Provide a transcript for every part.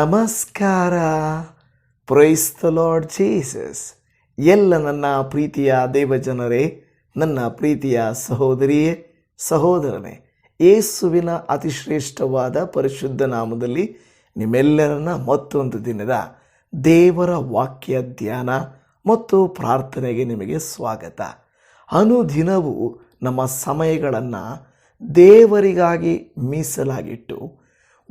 ನಮಸ್ಕಾರ. Price the Lord Jesus ಎಲ್ಲ ನನ್ನ ಪ್ರೀತಿಯ ದೇವಜನರೇ, ನನ್ನ ಪ್ರೀತಿಯ ಸಹೋದರಿಯೇ, ಸಹೋದರನೇ ಏಸುವಿನ ಅತಿಶ್ರೇಷ್ಠವಾದ ಪರಿಶುದ್ಧ ನಾಮದಲ್ಲಿ ನಿಮ್ಮೆಲ್ಲರನ್ನ ಮತ್ತೊಂದು ದಿನದ ದೇವರ ವಾಕ್ಯ ಧ್ಯಾನ ಮತ್ತು ಪ್ರಾರ್ಥನೆಗೆ ನಿಮಗೆ ಸ್ವಾಗತ. ಅನುದಿನವೂ ನಮ್ಮ ಸಮಯಗಳನ್ನು ದೇವರಿಗಾಗಿ ಮೀಸಲಾಗಿಟ್ಟು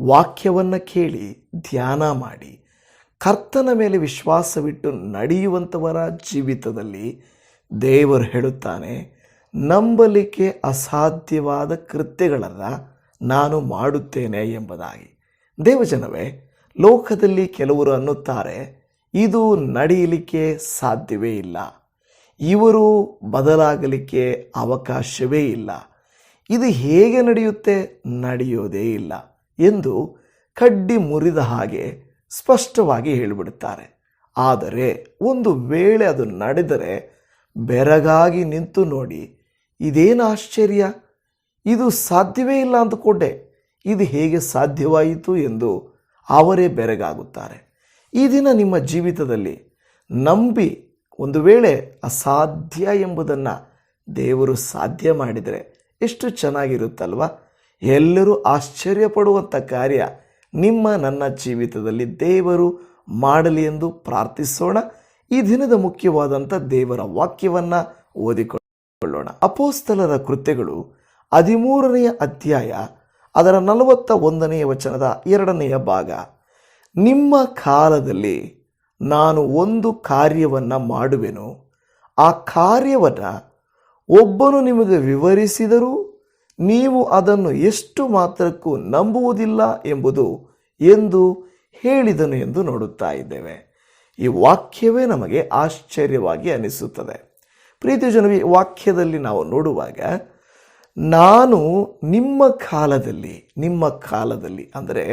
ವಾಕ್ಯವನ್ನು ಕೇಳಿ ಧ್ಯಾನ ಮಾಡಿ ಕರ್ತನ ಮೇಲೆ ವಿಶ್ವಾಸವಿಟ್ಟು ನಡೆಯುವಂಥವರ ಜೀವಿತದಲ್ಲಿ ದೇವರು ಹೇಳುತ್ತಾನೆ, ನಂಬಲಿಕ್ಕೆ ಅಸಾಧ್ಯವಾದ ಕೃತ್ಯಗಳನ್ನು ನಾನು ಮಾಡುತ್ತೇನೆ ಎಂಬುದಾಗಿ. ದೇವಜನವೇ, ಲೋಕದಲ್ಲಿ ಕೆಲವರು ಅನ್ನುತ್ತಾರೆ, ಇದು ನಡೆಯಲಿಕ್ಕೆ ಸಾಧ್ಯವೇ ಇಲ್ಲ. ಇವರು ಬದಲಾಗಲಿಕ್ಕೆ ಅವಕಾಶವೇ ಇಲ್ಲ. ಇದು ಹೇಗೆ ನಡೆಯುತ್ತೆ? ನಡೆಯೋದೇ ಇಲ್ಲ. ಎಂದು ಕಡ್ಡಿ ಮುರಿದ ಹಾಗೆ ಸ್ಪಷ್ಟವಾಗಿ ಹೇಳಿಬಿಡುತ್ತಾರೆ. ಆದರೆ ಒಂದು ವೇಳೆ ಅದು ನಡೆದರೆ ಬೆರಗಾಗಿ ನಿಂತು ನೋಡಿ, ಇದೇನು ಆಶ್ಚರ್ಯ? ಇದು ಸಾಧ್ಯವೇ ಇಲ್ಲ ಅಂದುಕೊಂಡೆ. ಇದು ಹೇಗೆ ಸಾಧ್ಯವಾಯಿತು ಎಂದು ಅವರೇ ಬೆರಗಾಗುತ್ತಾರೆ. ಈ ದಿನ ನಿಮ್ಮ ಜೀವಿತದಲ್ಲಿ ನಂಬಿ ಒಂದು ವೇಳೆ ಅಸಾಧ್ಯ ಎಂಬುದನ್ನು ದೇವರು ಸಾಧ್ಯ ಮಾಡಿದರೆ ಎಷ್ಟು ಚೆನ್ನಾಗಿರುತ್ತಲ್ವ? ಎಲ್ಲರೂ ಆಶ್ಚರ್ಯಪಡುವಂಥ ಕಾರ್ಯ. ನಿಮ್ಮ ನನ್ನ ಜೀವಿತದಲ್ಲಿ ದೇವರು ಮಾಡಲಿ ಎಂದು ಪ್ರಾರ್ಥಿಸೋಣ. ಈ ದಿನದ ಮುಖ್ಯವಾದಂಥ ದೇವರ ವಾಕ್ಯವನ್ನು ಓದಿಕೊಳ್ಳೋಣ. ಅಪೋಸ್ತಲರ ಕೃತ್ಯಗಳು ಹದಿಮೂರನೆಯ ಅಧ್ಯಾಯ ಅದರ ನಲವತ್ತ ಒಂದನೆಯ ವಚನದ ಎರಡನೆಯ ಭಾಗ. ನಿಮ್ಮ ಕಾಲದಲ್ಲಿ ನಾನು ಒಂದು ಕಾರ್ಯವನ್ನು ಮಾಡುವೆನು. ಆ ಕಾರ್ಯವನ್ನು ಒಬ್ಬನು ನಿಮಗೆ ವಿವರಿಸಿದರೂ ನೀವು ಅದನ್ನು ಎಷ್ಟು ಮಾತ್ರಕ್ಕೂ ನಂಬುವುದಿಲ್ಲ ಎಂಬುದು ಎಂದು ಹೇಳಿದನು ಎಂದು ನೋಡುತ್ತಾ ಇದ್ದೇವೆ. ಈ ವಾಕ್ಯವೇ ನಮಗೆ ಆಶ್ಚರ್ಯವಾಗಿ ಅನಿಸುತ್ತದೆ. ಪ್ರೀತಿ ಜನವಿ ವಾಕ್ಯದಲ್ಲಿ ನಾವು ನೋಡುವಾಗ ನಾನು ನಿಮ್ಮ ಕಾಲದಲ್ಲಿ ನಿಮ್ಮ ಕಾಲದಲ್ಲಿ, ಅಂದರೆ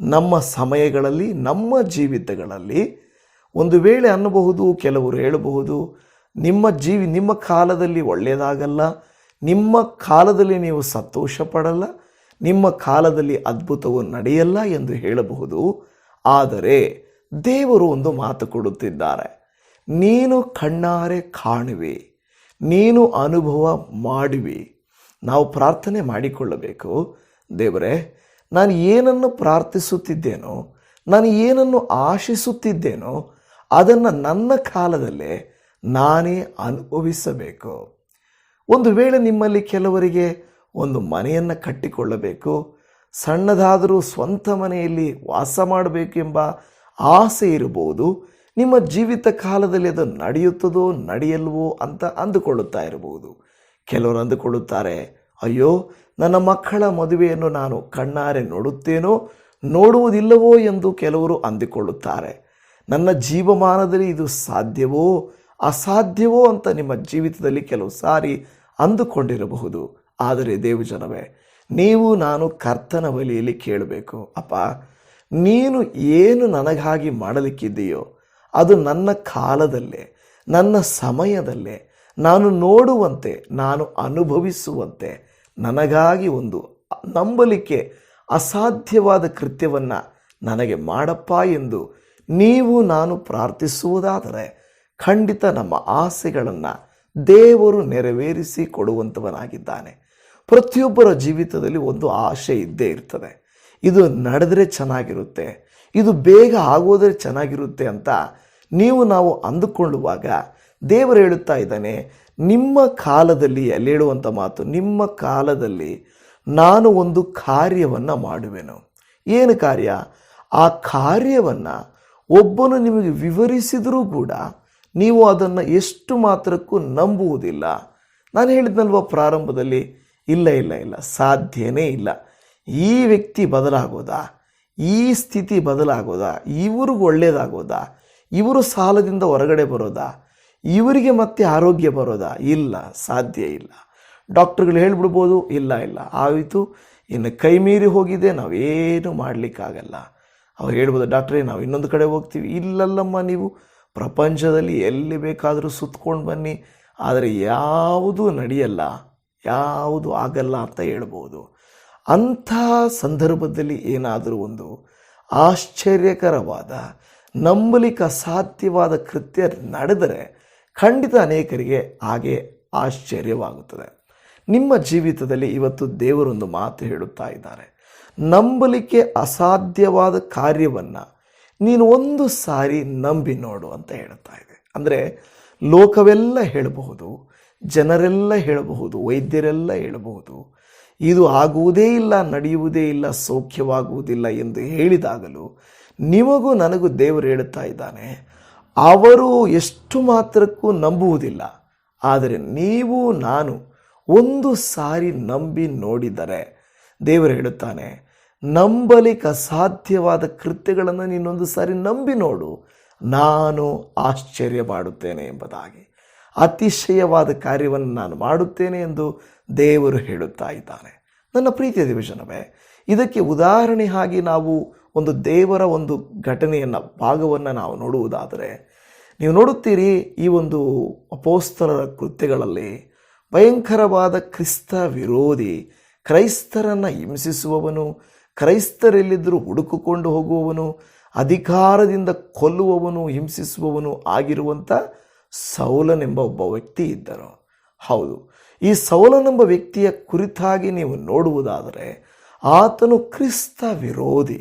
ನಮ್ಮ ಸಮಯಗಳಲ್ಲಿ, ನಮ್ಮ ಜೀವಿತಗಳಲ್ಲಿ ಒಂದು ವೇಳೆ ಅನ್ನಬಹುದು, ಕೆಲವರು ಹೇಳಬಹುದು, ನಿಮ್ಮ ಜೀವಿ, ನಿಮ್ಮ ಕಾಲದಲ್ಲಿ ಒಳ್ಳೆಯದಾಗಲ್ಲ ನಿಮ್ಮ ಕಾಲದಲ್ಲಿ ನೀವು ಸಂತೋಷ ಪಡಲ್ಲ ನಿಮ್ಮ ಕಾಲದಲ್ಲಿ ಅದ್ಭುತವು ನಡೆಯಲ್ಲ ಎಂದು ಹೇಳಬಹುದು. ಆದರೆ ದೇವರು ಒಂದು ಮಾತು ಕೊಡುತ್ತಿದ್ದಾರೆ. ನೀನು ಕಣ್ಣಾರೆ ಕಾಣುವೆ, ನೀನು ಅನುಭವ ಮಾಡುವಿ. ನಾವು ಪ್ರಾರ್ಥನೆ ಮಾಡಿಕೊಳ್ಳಬೇಕು. ದೇವರೇ, ನಾನು ಏನನ್ನು ಪ್ರಾರ್ಥಿಸುತ್ತಿದ್ದೇನೋ, ನಾನು ಏನನ್ನು ಆಶಿಸುತ್ತಿದ್ದೇನೋ ಅದನ್ನು ನನ್ನ ಕಾಲದಲ್ಲೇ ನಾನೇ ಅನುಭವಿಸಬೇಕು. ಒಂದು ವೇಳೆ ನಿಮ್ಮಲ್ಲಿ ಕೆಲವರಿಗೆ ಒಂದು ಮನೆಯನ್ನು ಕಟ್ಟಿಕೊಳ್ಳಬೇಕು, ಸಣ್ಣದಾದರೂ ಸ್ವಂತ ಮನೆಯಲ್ಲಿ ವಾಸ ಮಾಡಬೇಕೆಂಬ ಆಸೆ ಇರಬಹುದು, ನಿಮ್ಮ ಜೀವಿತ ಕಾಲದಲ್ಲಿ ಅದು ನಡೆಯುತ್ತದೋ ನಡೆಯಲ್ವೋ ಅಂತ ಅಂದುಕೊಳ್ಳುತ್ತಾ ಇರಬಹುದು. ಕೆಲವರು ಅಂದುಕೊಳ್ಳುತ್ತಾರೆ, ಅಯ್ಯೋ, ನನ್ನ ಮಕ್ಕಳ ಮದುವೆಯನ್ನು ನಾನು ಕಣ್ಣಾರೆ ನೋಡುತ್ತೇನೋ, ನೋಡುವುದಿಲ್ಲವೋ ಎಂದು ಕೆಲವರು ಅಂದುಕೊಳ್ಳುತ್ತಾರೆ. ನನ್ನ ಜೀವಮಾನದಲ್ಲಿ ಇದು ಸಾಧ್ಯವೋ, ಅಸಾಧ್ಯವೋ ಅಂತ ನಿಮ್ಮ ಜೀವಿತದಲ್ಲಿ ಕೆಲವು ಸಾರಿ ಅಂದುಕೊಂಡಿರಬಹುದು. ಆದರೆ ದೇವಜನವೇ ನೀವು ನಾನು ಕರ್ತನ ಬಲಿಯಲ್ಲಿ ಕೇಳಬೇಕು. ಅಪ್ಪ, ನೀನು ಏನು ನನಗಾಗಿ ಮಾಡಲಿಕ್ಕಿದ್ದೀಯೋ, ಅದು ನನ್ನ ಕಾಲದಲ್ಲೇ, ನನ್ನ ಸಮಯದಲ್ಲೇ, ನಾನು ನೋಡುವಂತೆ, ನಾನು ಅನುಭವಿಸುವಂತೆ, ನನಗಾಗಿ ಒಂದು ನಂಬಲಿಕ್ಕೆ ಅಸಾಧ್ಯವಾದ ಕೃತ್ಯವನ್ನು ನನಗೆ ಮಾಡಪ್ಪ ಎಂದು ನೀವು ನಾನು ಪ್ರಾರ್ಥಿಸುವುದಾದರೆ ಖಂಡಿತ ನಮ್ಮ ಆಸೆಗಳನ್ನು ದೇವರು ನೆರವೇರಿಸಿ ಕೊಡುವಂಥವನಾಗಿದ್ದಾನೆ ಪ್ರತಿಯೊಬ್ಬರ ಜೀವಿತದಲ್ಲಿ ಒಂದು ಆಶೆ ಇದ್ದೇ ಇರ್ತದೆ. ಇದು ನಡೆದರೆ ಚೆನ್ನಾಗಿರುತ್ತೆ, ಇದು ಬೇಗ ಆಗೋದ್ರೆ ಚೆನ್ನಾಗಿರುತ್ತೆ ಅಂತ ನೀವು ನಾವು ಅಂದುಕೊಳ್ಳುವಾಗ ದೇವರು ಹೇಳುತ್ತಾ ಇದ್ದಾನೆ, ನಿಮ್ಮ ಕಾಲದಲ್ಲಿ, ಅಲ್ಲಿ ಹೇಳುವಂಥ ಮಾತು, ನಿಮ್ಮ ಕಾಲದಲ್ಲಿ ನಾನು ಒಂದು ಕಾರ್ಯವನ್ನು ಮಾಡುವೆನು. ಏನು ಕಾರ್ಯ? ಆ ಕಾರ್ಯವನ್ನು ಒಬ್ಬನು ನಿಮಗೆ ವಿವರಿಸಿದರೂ ಕೂಡ ನೀವು ಅದನ್ನು ಎಷ್ಟು ಮಾತ್ರಕ್ಕೂ ನಂಬುವುದಿಲ್ಲ. ನಾನು ಹೇಳಿದ್ನಲ್ವ ಪ್ರಾರಂಭದಲ್ಲಿ, ಇಲ್ಲ ಇಲ್ಲ ಇಲ್ಲ, ಸಾಧ್ಯನೇ ಇಲ್ಲ. ಈ ವ್ಯಕ್ತಿ ಬದಲಾಗೋದಾ? ಈ ಸ್ಥಿತಿ ಬದಲಾಗೋದಾ? ಇವ್ರಿಗೆ ಒಳ್ಳೆಯದಾಗೋದಾ ಇವರು ಸಾಲದಿಂದ ಹೊರಗಡೆ ಬರೋದಾ? ಇವರಿಗೆ ಮತ್ತೆ ಆರೋಗ್ಯ ಬರೋದಾ? ಇಲ್ಲ, ಸಾಧ್ಯ ಇಲ್ಲ. ಡಾಕ್ಟ್ರುಗಳು ಹೇಳ್ಬಿಡ್ಬೋದು, ಇಲ್ಲ ಇಲ್ಲ, ಆಯಿತು, ಇನ್ನು ಕೈ ಮೀರಿ ಹೋಗಿದೆ, ನಾವೇನು ಮಾಡಲಿಕ್ಕಾಗಲ್ಲ. ಅವ್ರು ಹೇಳ್ಬೋದು, ಡಾಕ್ಟ್ರೇ ನಾವು ಇನ್ನೊಂದು ಕಡೆ ಹೋಗ್ತೀವಿ. ಇಲ್ಲಲ್ಲಮ್ಮ ನೀವು ಪ್ರಪಂಚದಲ್ಲಿ ಎಲ್ಲಿ ಬೇಕಾದರೂ ಸುತ್ಕೊಂಡು ಬನ್ನಿ. ಆದರೆ ಯಾವುದೂ ನಡೆಯಲ್ಲ, ಯಾವುದು ಆಗಲ್ಲ ಅಂತ ಹೇಳ್ಬೋದು. ಅಂಥ ಸಂದರ್ಭದಲ್ಲಿ ಏನಾದರೂ ಒಂದು ಆಶ್ಚರ್ಯಕರವಾದ, ನಂಬಲಿಕ ಸಾಧ್ಯವಾದ ಕೃತ್ಯ ನಡೆದರೆ ಖಂಡಿತ ಅನೇಕರಿಗೆ ಹಾಗೆ ಆಶ್ಚರ್ಯವಾಗುತ್ತದೆ. ನಿಮ್ಮ ಜೀವಿತದಲ್ಲಿ ಇವತ್ತು ದೇವರೊಂದು ಮಾತು ಹೇಳುತ್ತಾ ಇದ್ದಾರೆ. ನಂಬಲಿಕೆ ಅಸಾಧ್ಯವಾದ ಕಾರ್ಯವನ್ನು ನೀನು ಒಂದು ಸಾರಿ ನಂಬಿ ನೋಡು ಅಂತ ಹೇಳುತ್ತಾ ಇದೆ. ಅಂದರೆ ಲೋಕವೆಲ್ಲ ಹೇಳಬಹುದು, ಜನರೆಲ್ಲ ಹೇಳಬಹುದು, ವೈದ್ಯರೆಲ್ಲ ಹೇಳಬಹುದು. ಇದು ಆಗುವುದೇ ಇಲ್ಲ, ನಡೆಯುವುದೇ ಇಲ್ಲ, ಸೌಖ್ಯವಾಗುವುದಿಲ್ಲ ಎಂದು ಹೇಳಿದಾಗಲೂ ನಿಮಗೂ ನನಗೂ ದೇವರು ಹೇಳುತ್ತಾ ಇದ್ದಾನೆ, ಅವರು ಎಷ್ಟು ಮಾತ್ರಕ್ಕೂ ನಂಬುವುದಿಲ್ಲ, ಆದರೆ ನೀವು, ನಾನು ಒಂದು ಸಾರಿ ನಂಬಿ ನೋಡಿದರೆ ದೇವರು ಹೇಳುತ್ತಾನೆ ನಂಬಲಿಕ್ಕೆ ಅಸಾಧ್ಯವಾದ ಕೃತ್ಯಗಳನ್ನು ನೀನೊಂದು ಸಾರಿ ನಂಬಿ ನೋಡು. ನಾನು ಆಶ್ಚರ್ಯ ಮಾಡುತ್ತೇನೆ ಎಂಬುದಾಗಿ. ಅತಿಶಯವಾದ ಕಾರ್ಯವನ್ನು ನಾನು ಮಾಡುತ್ತೇನೆ ಎಂದು ದೇವರು ಹೇಳುತ್ತಾ ಇದ್ದಾನೆ. ನನ್ನ ಪ್ರೀತಿಯ ದಿವಿಷನವೇ ಇದಕ್ಕೆ ಉದಾಹರಣೆ ಆಗಿ ನಾವು ಒಂದು ದೇವರ ಒಂದು ಘಟನೆಯನ್ನು, ಭಾಗವನ್ನು ನಾವು ನೋಡುವುದಾದರೆ, ನೀವು ನೋಡುತ್ತೀರಿ ಈ ಒಂದು ಅಪೋಸ್ತರ ಕೃತ್ಯಗಳಲ್ಲಿ ಭಯಂಕರವಾದ ಕ್ರಿಸ್ತ ವಿರೋಧಿ, ಕ್ರೈಸ್ತರನ್ನು ಹಿಂಸಿಸುವವನು ಕ್ರೈಸ್ತರೆಲ್ಲಿದ್ದರೂ ಹುಡುಕಿಕೊಂಡು ಹೋಗುವವನು, ಅಧಿಕಾರದಿಂದ ಕೊಲ್ಲುವವನು, ಹಿಂಸಿಸುವವನು ಆಗಿರುವಂಥ ಸೌಲನೆಂಬ ಒಬ್ಬ ವ್ಯಕ್ತಿ ಇದ್ದರು. ಹೌದು, ಈ ಸೌಲನೆಂಬ ವ್ಯಕ್ತಿಯ ಕುರಿತಾಗಿ ನೀವು ನೋಡುವುದಾದರೆ ಆತನು ಕ್ರಿಸ್ತ ವಿರೋಧಿ.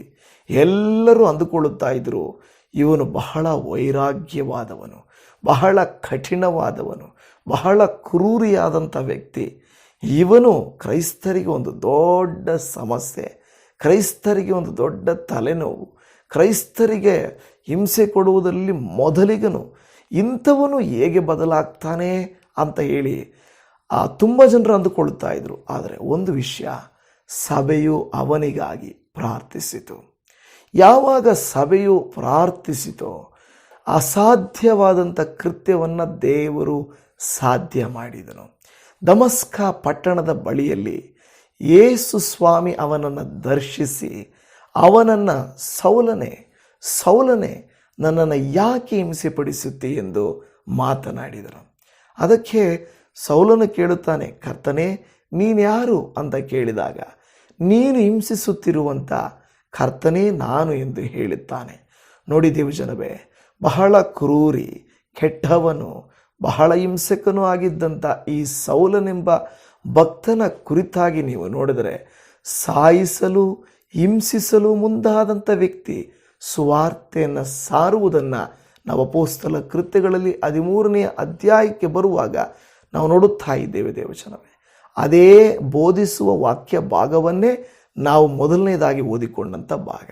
ಎಲ್ಲರೂ ಅಂದುಕೊಳ್ಳುತ್ತಾ ಇದ್ದರು, ಇವನು ಬಹಳ ವೈರಾಗ್ಯವಾದವನು, ಬಹಳ ಕಠಿಣವಾದವನು, ಬಹಳ ಕ್ರೂರಿಯಾದಂಥ ವ್ಯಕ್ತಿ. ಇವನು ಕ್ರೈಸ್ತರಿಗೆ ಒಂದು ದೊಡ್ಡ ಸಮಸ್ಯೆ. ಕ್ರೈಸ್ತರಿಗೆ ಒಂದು ದೊಡ್ಡ ತಲೆನೋವು. ಕ್ರೈಸ್ತರಿಗೆ ಹಿಂಸೆ ಕೊಡುವುದರಲ್ಲಿ ಮೊದಲಿಗನು ಇಂಥವನು ಹೇಗೆ ಬದಲಾಗ್ತಾನೆ ಅಂತ ಹೇಳಿ ಆ ತುಂಬ ಜನರು ಅಂದುಕೊಳ್ತಾ ಇದ್ರು. ಆದರೆ ಒಂದು ವಿಷಯ, ಸಭೆಯು ಅವನಿಗಾಗಿ ಪ್ರಾರ್ಥಿಸಿತು. ಯಾವಾಗ ಸಭೆಯು ಪ್ರಾರ್ಥಿಸಿತೋ ಅಸಾಧ್ಯವಾದಂಥ ಕೃತ್ಯವನ್ನು ದೇವರು ಸಾಧ್ಯ ಮಾಡಿದನು. ದಮಸ್ಕ ಪಟ್ಟಣದ ಬಳಿಯಲ್ಲಿ ಯೇಸು ಸ್ವಾಮಿ ಅವನನ್ನು ದರ್ಶಿಸಿ, ಅವನನ್ನು ಸೌಲನೆ ಸೌಲನೆ ನನ್ನನ್ನು ಯಾಕೆ ಹಿಂಸೆಪಡಿಸುತ್ತೆ ಎಂದು ಮಾತನಾಡಿದರು. ಅದಕ್ಕೆ ಸೌಲನು ಕೇಳುತ್ತಾನೆ, ಕರ್ತನೆ ನೀನ್ಯಾರು ಅಂತ ಕೇಳಿದಾಗ, ನೀನು ಹಿಂಸಿಸುತ್ತಿರುವಂಥ ಕರ್ತನೇ ನಾನು ಎಂದು ಹೇಳುತ್ತಾನೆ. ನೋಡಿ ದೇವಜನವೇ, ಬಹಳ ಕ್ರೂರಿ, ಕೆಟ್ಟವನು, ಬಹಳ ಹಿಂಸಕನೂ ಆಗಿದ್ದಂಥ ಈ ಸೌಲನೆಂಬ ಭಕ್ತನ ಕುರಿತಾಗಿ ನೀವು ನೋಡಿದರೆ ಸಾಯಿಸಲು, ಹಿಂಸಿಸಲು ಮುಂದಾದಂಥ ವ್ಯಕ್ತಿ ಸುವಾರ್ತೆಯನ್ನು ಸಾರುವುದನ್ನು ನಾವು ಅಪೋಸ್ತಲ ಕೃತ್ಯಗಳಲ್ಲಿ ಹದಿಮೂರನೆಯ ಅಧ್ಯಾಯಕ್ಕೆ ಬರುವಾಗ ನಾವು ನೋಡುತ್ತಾ ಇದ್ದೇವೆ ದೇವಚನವೇ ಅದೇ ಬೋಧಿಸುವ ವಾಕ್ಯ ಭಾಗವನ್ನೇ ನಾವು ಮೊದಲನೇದಾಗಿ ಓದಿಕೊಂಡಂಥ ಭಾಗ.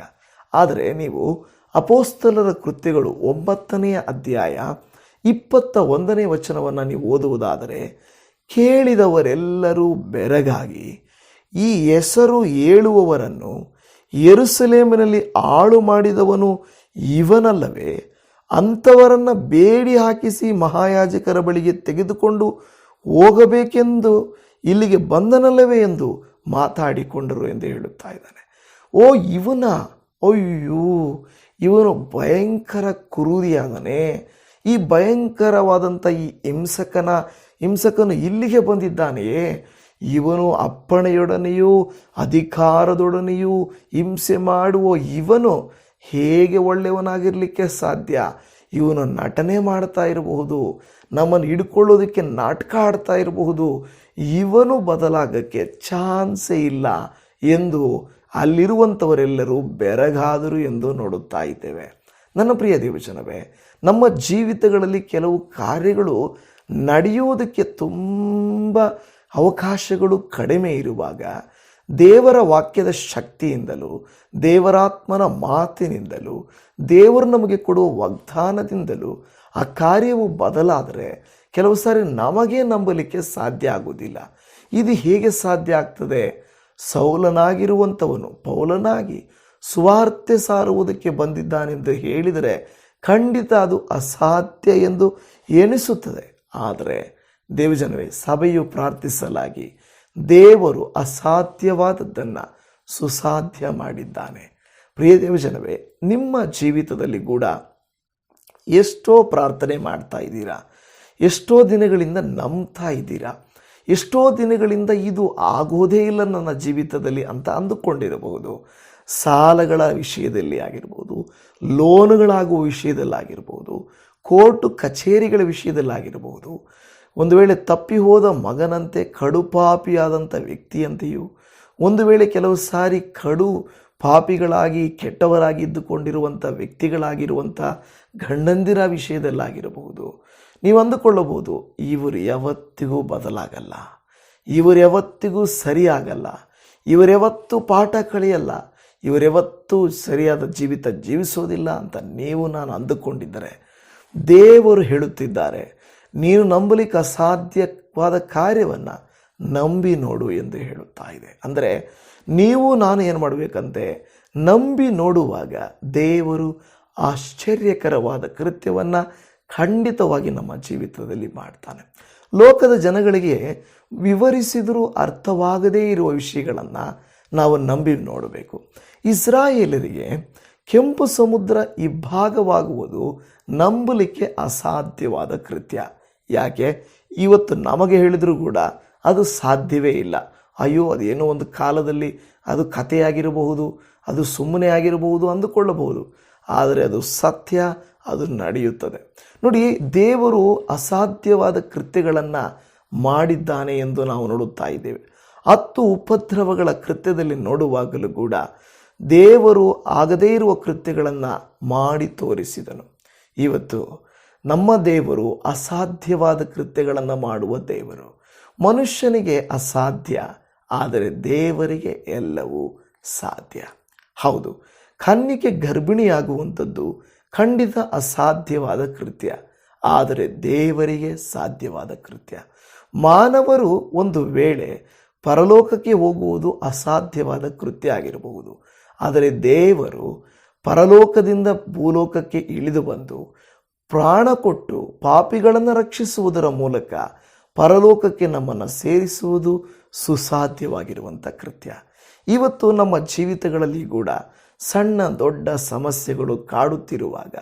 ಆದರೆ ನೀವು ಅಪೋಸ್ತಲರ ಕೃತ್ಯಗಳು ಒಂಬತ್ತನೆಯ ಅಧ್ಯಾಯ ಇಪ್ಪತ್ತ ಒಂದನೇ ವಚನವನ್ನು ನೀವು ಓದುವುದಾದರೆ ಕೇಳಿದವರೆಲ್ಲರೂ ಬೆರಗಾಗಿ ಈ ಹೆಸರು ಹೇಳುವವರನ್ನು ಎರುಸಲೇಮಿನಲ್ಲಿ ಆಳು ಮಾಡಿದವನು ಇವನಲ್ಲವೇ. ಅಂಥವರನ್ನು ಬೇಡಿ ಹಾಕಿಸಿ ಮಹಾಯಾಜಕರ ಬಳಿಗೆ ತೆಗೆದುಕೊಂಡು ಹೋಗಬೇಕೆಂದು ಇಲ್ಲಿಗೆ ಬಂದನಲ್ಲವೇ ಎಂದು ಮಾತಾಡಿಕೊಂಡರು ಎಂದು ಹೇಳುತ್ತಾ ಇದ್ದಾನೆ. ಓ, ಇವನ? ಅಯ್ಯೋ, ಇವನು ಭಯಂಕರ ಕುರೂರಿಯಾದನೇ ಈ ಭಯಂಕರವಾದಂಥ ಈ ಹಿಂಸಕನ ಹಿಂಸಕನು ಇಲ್ಲಿಗೆ ಬಂದಿದ್ದಾನೆಯೇ? ಇವನು ಅಪ್ಪಣೆಯೊಡನೆಯೂ, ಅಧಿಕಾರದೊಡನೆಯೂ ಹಿಂಸೆ ಮಾಡುವ ಇವನು ಹೇಗೆ ಒಳ್ಳೆಯವನಾಗಿರಲಿಕ್ಕೆ ಸಾಧ್ಯ? ಇವನು ನಟನೆ ಮಾಡ್ತಾ ಇರಬಹುದು, ನಮ್ಮನ್ನು ಹಿಡ್ಕೊಳ್ಳೋದಕ್ಕೆ ನಾಟಕ ಆಡ್ತಾ ಇರಬಹುದು. ಇವನು ಬದಲಾಗಕ್ಕೆ ಚಾನ್ಸೇ ಇಲ್ಲ ಎಂದು ಅಲ್ಲಿರುವಂಥವರೆಲ್ಲರೂ ಬೆರಗಾದರು ಎಂದು ನೋಡುತ್ತಾ ಇದ್ದೇವೆ. ನನ್ನ ಪ್ರಿಯ ದೇವಜನವೇ, ನಮ್ಮ ಜೀವಿತಗಳಲ್ಲಿ ಕೆಲವು ಕಾರ್ಯಗಳು ನಡೆಯುವುದಕ್ಕೆ ತುಂಬ ಅವಕಾಶಗಳು ಕಡಿಮೆ ಇರುವಾಗ ದೇವರ ವಾಕ್ಯದ ಶಕ್ತಿಯಿಂದಲೂ, ದೇವರಾತ್ಮನ ಮಾತಿನಿಂದಲೂ, ದೇವರು ನಮಗೆ ಕೊಡುವ ವಾಗ್ದಾನದಿಂದಲೂ ಆ ಕಾರ್ಯವು ಬದಲಾದರೆ ಕೆಲವು ಸಾರಿ ನಮಗೆ ನಂಬಲಿಕ್ಕೆ ಸಾಧ್ಯ ಆಗುವುದಿಲ್ಲ. ಇದು ಹೇಗೆ ಸಾಧ್ಯ ಆಗ್ತದೆ? ಸೌಲನಾಗಿರುವಂಥವನು, ಪೌಲನಾಗಿ ಸುವಾರ್ತೆ ಸಾರುವುದಕ್ಕೆ ಬಂದಿದ್ದಾನೆಂದು ಹೇಳಿದರೆ ಖಂಡಿತ ಅದು ಅಸಾಧ್ಯ ಎಂದು ಎನಿಸುತ್ತದೆ ಆದರೆ ದೇವಜನವೇ, ಸಭೆಯು ಪ್ರಾರ್ಥಿಸಲಾಗಿ ದೇವರು ಅಸಾಧ್ಯವಾದದ್ದನ್ನು ಸುಸಾಧ್ಯ ಮಾಡಿದ್ದಾನೆ. ಪ್ರಿಯ ದೇವಜನವೇ, ನಿಮ್ಮ ಜೀವಿತದಲ್ಲಿ ಕೂಡ ಎಷ್ಟೋ ಪ್ರಾರ್ಥನೆ ಮಾಡ್ತಾ ಇದ್ದೀರಾ? ಎಷ್ಟೋ ದಿನಗಳಿಂದ ನಂಬ್ತಾ ಇದ್ದೀರಾ? ಎಷ್ಟೋ ದಿನಗಳಿಂದ ಇದು ಆಗೋದೇ ಇಲ್ಲ ನನ್ನ ಜೀವಿತದಲ್ಲಿ ಅಂತ ಅಂದುಕೊಂಡಿರಬಹುದು. ಸಾಲಗಳ ವಿಷಯದಲ್ಲಿ ಆಗಿರ್ಬೋದು, ಲೋನುಗಳಾಗುವ ವಿಷಯದಲ್ಲಾಗಿರ್ಬೋದು ಕೋರ್ಟು ಕಚೇರಿಗಳ ವಿಷಯದಲ್ಲಾಗಿರಬಹುದು. ಒಂದು ವೇಳೆ ತಪ್ಪಿ ಹೋದ ಮಗನಂತೆ ಕಡುಪಾಪಿಯಾದಂಥ ವ್ಯಕ್ತಿಯಂತೆಯೂ, ಒಂದು ವೇಳೆ ಕೆಲವು ಸಾರಿ ಕಡು ಪಾಪಿಗಳಾಗಿ ಕೆಟ್ಟವರಾಗಿದ್ದುಕೊಂಡಿರುವಂಥ ವ್ಯಕ್ತಿಗಳಾಗಿರುವಂಥ ಗಂಡಂದಿರ ವಿಷಯದಲ್ಲಾಗಿರಬಹುದು. ನೀವು ಅಂದುಕೊಳ್ಳಬಹುದು, ಇವರು ಯಾವತ್ತಿಗೂ ಬದಲಾಗಲ್ಲ. ಇವರು ಯಾವತ್ತಿಗೂ ಸರಿಯಾಗಲ್ಲ. ಇವರ್ಯಾವತ್ತೂ ಪಾಠ ಕಳೆಯಲ್ಲ ಇವರ್ಯಾವತ್ತೂ ಸರಿಯಾದ ಜೀವಿತ ಜೀವಿಸೋದಿಲ್ಲ ಅಂತ ನೀವು ನಾನು ಅಂದುಕೊಂಡಿದ್ದರೆ ದೇವರು ಹೇಳುತ್ತಿದ್ದಾರೆ, ನೀನು ನಂಬಲಿಕ್ಕೆ ಅಸಾಧ್ಯವಾದ ಕಾರ್ಯವನ್ನು ನಂಬಿ ನೋಡು ಎಂದು ಹೇಳುತ್ತಾ ಇದೆ. ಅಂದರೆ ನೀವು, ನಾನು ಏನು ಮಾಡಬೇಕಂತೆ, ನಂಬಿ ನೋಡುವಾಗ ದೇವರು ಆಶ್ಚರ್ಯಕರವಾದ ಕೃತ್ಯವನ್ನು ಖಂಡಿತವಾಗಿ ನಮ್ಮ ಜೀವಿತದಲ್ಲಿ ಮಾಡ್ತಾನೆ. ಲೋಕದ ಜನಗಳಿಗೆ ವಿವರಿಸಿದರೂ ಅರ್ಥವಾಗದೇ ಇರುವ ವಿಷಯಗಳನ್ನು ನಾವು ನಂಬಿ ನೋಡಬೇಕು. ಇಸ್ರಾಯೇಲರಿಗೆ ಕೆಂಪು ಸಮುದ್ರ ಇಬ್ಬಾಗವಾಗುವುದು ನಂಬಲಿಕ್ಕೆ ಅಸಾಧ್ಯವಾದ ಕೃತ್ಯ. ಯಾಕೆ? ಇವತ್ತು ನಮಗೆ ಹೇಳಿದರೂ ಕೂಡ ಅದು ಸಾಧ್ಯವೇ ಇಲ್ಲ. ಅಯ್ಯೋ, ಅದೇನೋ ಒಂದು ಕಾಲದಲ್ಲಿ ಅದು ಕಥೆಯಾಗಿರಬಹುದು, ಅದು ಸುಮ್ಮನೆ ಆಗಿರಬಹುದು ಅಂದುಕೊಳ್ಳಬಹುದು. ಆದರೆ ಅದು ಸತ್ಯ, ಅದು ನಡೆಯುತ್ತದೆ. ನೋಡಿ, ದೇವರು ಅಸಾಧ್ಯವಾದ ಕೃತ್ಯಗಳನ್ನು ಮಾಡಿದ್ದಾನೆ ಎಂದು ನಾವು ನೋಡುತ್ತಾ ಇದ್ದೇವೆ. ಹತ್ತು ಉಪದ್ರವಗಳ ಕೃತ್ಯದಲ್ಲಿ ನೋಡುವಾಗಲೂ ಕೂಡ ದೇವರು ಆಗದೇ ಇರುವ ಕೃತ್ಯಗಳನ್ನು ಮಾಡಿ ತೋರಿಸಿದನು. ಇವತ್ತು ನಮ್ಮ ದೇವರು ಅಸಾಧ್ಯವಾದ ಕೃತ್ಯಗಳನ್ನು ಮಾಡುವ ದೇವರು. ಮನುಷ್ಯನಿಗೆ ಅಸಾಧ್ಯ, ಆದರೆ ದೇವರಿಗೆ ಎಲ್ಲವೂ ಸಾಧ್ಯ. ಹೌದು ಕನ್ನಿಕೆ ಗರ್ಭಿಣಿಯಾಗುವಂಥದ್ದು ಖಂಡಿತ ಅಸಾಧ್ಯವಾದ ಕೃತ್ಯ, ಆದರೆ ದೇವರಿಗೆ ಸಾಧ್ಯವಾದ ಕೃತ್ಯ. ಮಾನವರು ಒಂದು ವೇಳೆ ಪರಲೋಕಕ್ಕೆ ಹೋಗುವುದು ಅಸಾಧ್ಯವಾದ ಕೃತ್ಯ ಆಗಿರಬಹುದು. ಆದರೆ ದೇವರು ಪರಲೋಕದಿಂದ ಭೂಲೋಕಕ್ಕೆ ಇಳಿದು ಬಂದು ಪ್ರಾಣ ಕೊಟ್ಟು ಪಾಪಿಗಳನ್ನು ರಕ್ಷಿಸುವುದರ ಮೂಲಕ ಪರಲೋಕಕ್ಕೆ ನಮ್ಮನ್ನು ಸೇರಿಸುವುದು ಸುಸಾಧ್ಯವಾಗಿರುವಂಥ ಕೃತ್ಯ. ಇವತ್ತು ನಮ್ಮ ಜೀವಿತಗಳಲ್ಲಿ ಕೂಡ ಸಣ್ಣ ದೊಡ್ಡ ಸಮಸ್ಯೆಗಳು ಕಾಡುತ್ತಿರುವಾಗ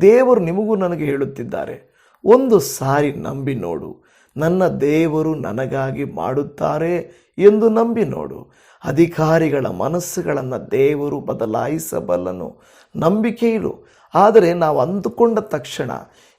ದೇವರು ನಿಮಗೂ ನನಗೆ ಹೇಳುತ್ತಿದ್ದಾರೆ, ಒಂದು ಸಾರಿ ನಂಬಿ ನೋಡು, ನನ್ನ ದೇವರು ನನಗಾಗಿ ಮಾಡುತ್ತಾರೆ ಎಂದು ನಂಬಿ ನೋಡು. ಅಧಿಕಾರಿಗಳ ಮನಸ್ಸುಗಳನ್ನು ದೇವರು ಬದಲಾಯಿಸಬಲ್ಲನು. ನಂಬಿಕೆ ಇಡು ಆದರೆ ನಾವು ಅಂದುಕೊಂಡ ತಕ್ಷಣ,